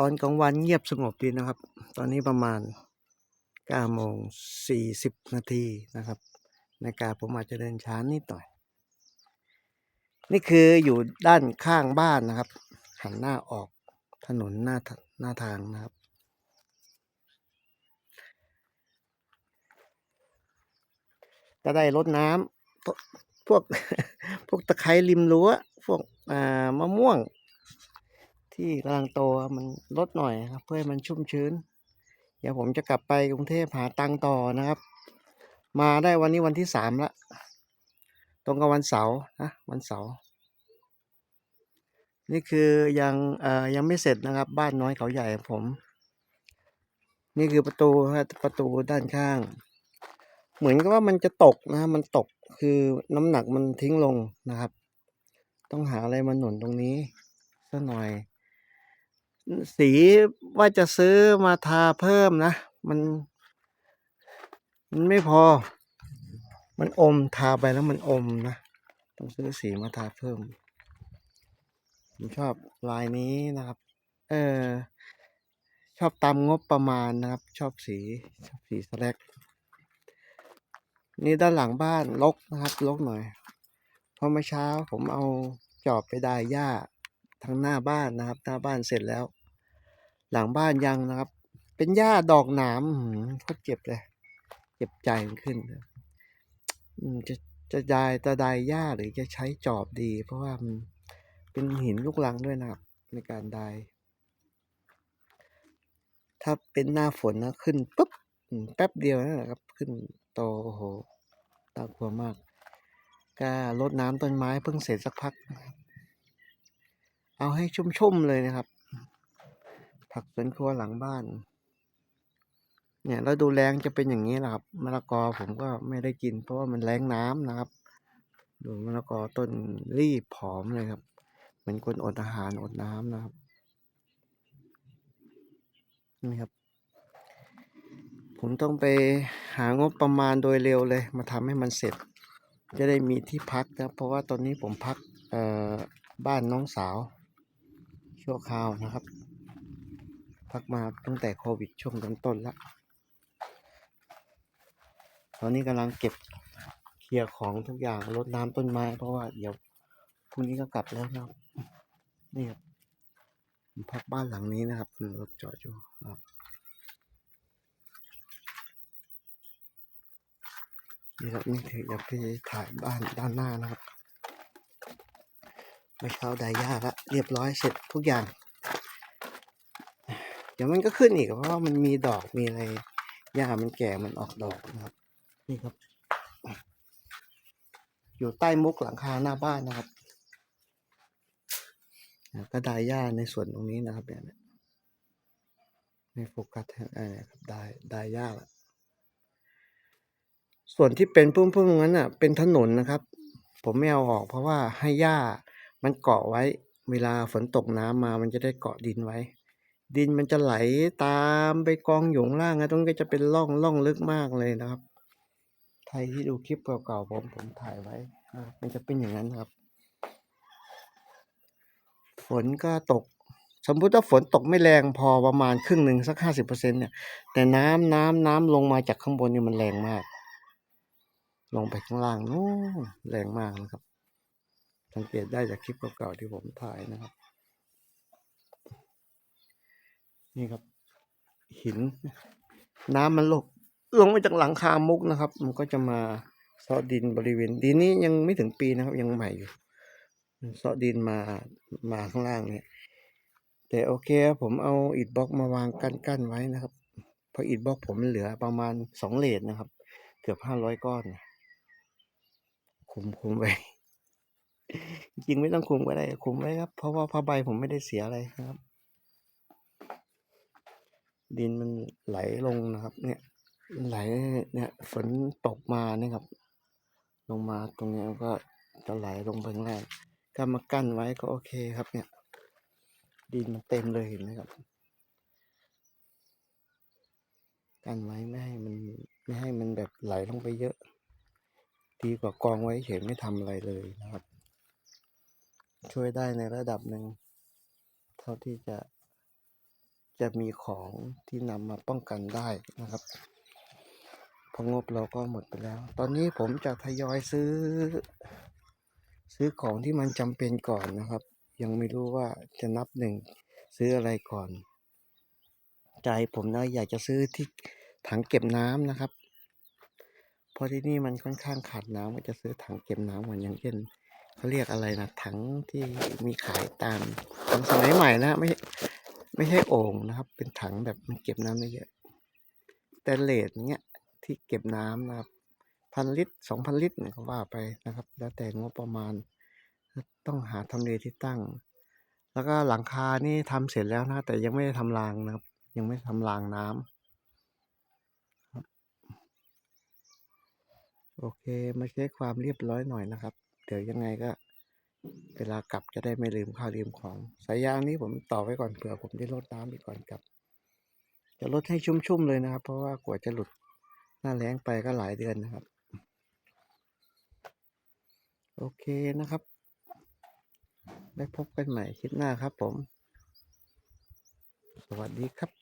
ตอนกลางวันเงียบสงบดีนะครับ ตอนนี้ประมาณ9โมง40 นาทีนะครับในาฬิกาผมอาจจะเดินช้านิดหน่อย นี่คืออยู่ด้านข้างบ้านนะครับ หันหน้าออกถนนหน้าหน้าทางนะครับ ก็ได้รดน้ำพวกพวกพวกตะไคร้ริมรั้วพวกอ่ามะม่วง ที่กำลังโตมันลดหน่อยครับ เพื่อให้มันชุ่มชื้น เดี๋ยวผมจะกลับไปกรุงเทพหาตังต่อนะครับ มาได้วันนี้วันที่สามละ ตรงกับวันเสาร์นะวันเสาร์นี่คือยังเอ่อยังไม่เสร็จนะครับ บ้านน้อยเขาใหญ่ผม นี่คือประตูฮะประตูด้านข้าง เหมือนกับว่ามันจะตกนะ มันตกคือน้ำหนักมันทิ้งลงนะครับ ต้องหาอะไรมาหนุนตรงนี้สักหน่อย สีว่าจะซื้อมาทาเพิ่มนะ มัน มันไม่พอ มันอมทาไปแล้วมันอมนะ ต้องซื้อสีมาทาเพิ่ม ผมชอบลายนี้นะครับ เออ ชอบตามงบประมาณนะครับ ชอบสี ชอบสีสแลกนี่ด้านหลังบ้านรกนะครับรกหน่อยเพราะเมื่อเช้าผมเอาจอบไปดายหญ้าทางหน้าบ้านนะครับ หน้าบ้านเสร็จแล้ว หลังบ้านยังนะครับ เป็นหญ้าดอกหนามอื้อหือโคตรเจ็บเลย เจ็บใจมันขึ้นจะจะดายจะดายหญ้าหรือจะใช้จอบดี เพราะว่ามันเป็นหินลูกรังด้วยนะครับ ในการดายถ้าเป็นหน้าฝนนะขึ้นปุ๊บแป๊บเดียวนั่นแหละครับ ขึ้นโตโอ้โหน่ากลัวมากก็รดน้ำต้นไม้เพิ่งเสร็จสักพัก เอาให้ชุ่มๆเลยนะครับ ผักสวนครัวหลังบ้าน เนี่ยแล้วดูแรงจะเป็นอย่างนี้แหละครับมะละกอผมก็ไม่ได้กิน เพราะว่ามันแรงน้ำนะครับ ดูมะละกอต้นรีบผอมเลยครับ เหมือนคนอดอาหารอดน้ำนะครับนี่ครับ ผมต้องไปหางบประมาณโดยเร็วเลย มาทำให้มันเสร็จ จะได้มีที่พักนะเพราะว่าตอนนี้ผมพักเอ่อบ้านน้องสาวชั่วคราวนะครับ พักมาตั้งแต่โควิดช่วงต้นๆแล้วตอนนี้กำลังเก็บเคลียร์ของทุกอย่างรดน้ำต้นไม้ เพราะว่าเดี๋ยวพรุ่งนี้ก็กลับแล้วนะครับ นี่ครับผมพักบ้านหลังนี้นะครับมีรถจอดอยู่ครับนี่ครับนี่คืออยากไปถ่ายบ้านด้านหน้านะครับ ไม่เข้าไดย่าละเรียบร้อยเสร็จทุกอย่าง เดี๋ยวมันก็ขึ้นอีกเพราะว่ามันมีดอกมีอะไรหญ้ามันแก่มันออกดอกนะครับ นี่ครับ อยู่ใต้มุกหลังคาหน้าบ้านนะครับก็ได้หญ้าในส่วนตรงนี้นะครับเนี่ยไม่โฟกัสให้ได้นะครับไดไดหญ้าละส่วนที่เป็นพุ่มๆนั้นน่ะ เป็นถนนนะครับ ผมไม่เอาออกเพราะว่าให้หญ้ามันเกาะไว้ เวลาฝนตกน้ำมามันจะได้เกาะดินไว้ ดินมันจะไหลตามไปกองอยู่ข้างล่างนะตรงนี้ก็จะเป็นร่องร่องลึกมากเลยนะครับ ใครที่ดูคลิปเก่าๆผมผมถ่ายไว้มันจะเป็นอย่างนั้นครับ ฝนก็ตก สมมติว่าฝนตกไม่แรงพอประมาณครึ่งหนึ่งสักห้าสิบเปอร์เซ็นเนี่ย แต่น้ำน้ำน้ำลงมาจากข้างบนนี่มันแรงมาก ลงไปข้างล่างนู้นแรงมากนะครับ สังเกตได้จากคลิปเก่าๆที่ผมถ่ายนะครับ นี่ครับ หิน น้ำมันลงลงมาจากหลังคามุกนะครับ มันก็จะมาเซาะดินบริเวณดินนี้ยังไม่ถึงปีนะครับ ยังใหม่อยู่เซาะดินมามาข้างล่างเนี่ย แต่โอเคครับผมเอาอิฐบล็อกมาวางกั้นกั้นไว้นะครับเพราะอิฐบล็อกผมมันเหลือประมาณสองเลทนะครับ เกือบห้าร้อยก้อนคุมคุมไว้จริงไม่ต้องคุมก็ได้คุมไว้ครับ เพราะว่าผ้าใบผมไม่ได้เสียอะไรครับ ดินมันไหลลงนะครับ เนี่ยมันไหลเนี่ยฝนตกมาเนี่ยครับ ลงมาตรงนี้ก็จะไหลลงไปข้างล่างก็มากั้นไว้ก็โอเคครับ เนี่ย ดินมันเต็มเลยเห็นไหมครับกั้นไว้ไม่ให้มันไม่ให้มันแบบไหลลงไปเยอะ ดีกว่ากองไว้เฉยไม่ทำอะไรเลยนะครับ ช่วยได้ในระดับหนึ่งเท่าที่จะ จะมีของที่นำมาป้องกันได้นะครับพองบเราก็หมดไปแล้ว ตอนนี้ผมจะทยอยซื้อ ซื้อของที่มันจำเป็นก่อนนะครับ ยังไม่รู้ว่าจะนับหนึ่งซื้ออะไรก่อน ใจผมนะอยากจะซื้อที่ถังเก็บน้ำนะครับเพราะที่นี่มันค่อนข้างขาดน้ำก็จะซื้อถังเก็บน้ำเหมือนอย่างเช่นเขาเรียกอะไรนะถังที่มีขายตามตามสมัยใหม่นะไม่ ไม่ใช่โอ่งนะครับ เป็นถังแบบมันเก็บน้ำได้เยอะ แต่เลสเนี้ยที่เก็บน้ำนะครับพันลิตรสองพันลิตรเนี่ยก็ว่าไปนะครับ แล้วแต่งบประมาณ ต้องหาทำเลที่ตั้ง แล้วก็หลังคานี่ทำเสร็จแล้วนะ แต่ยังไม่ได้ทำรางนะครับ ยังไม่ทำรางน้ำโอเค มาเช็คความเรียบร้อยหน่อยนะครับ เดี๋ยวยังไงก็ เวลากลับจะได้ไม่ลืมข้าวลืมของ สายยางนี้ผมต่อไว้ก่อนเผื่อผมได้ลดน้ำอีกก่อนกลับ จะลดให้ชุ่มๆเลยนะครับ เพราะว่ากว่าจะหลุดหน้าแล้งไปก็หลายเดือนนะครับ โอเคนะครับ ได้พบกันใหม่คลิปหน้าครับผม สวัสดีครับ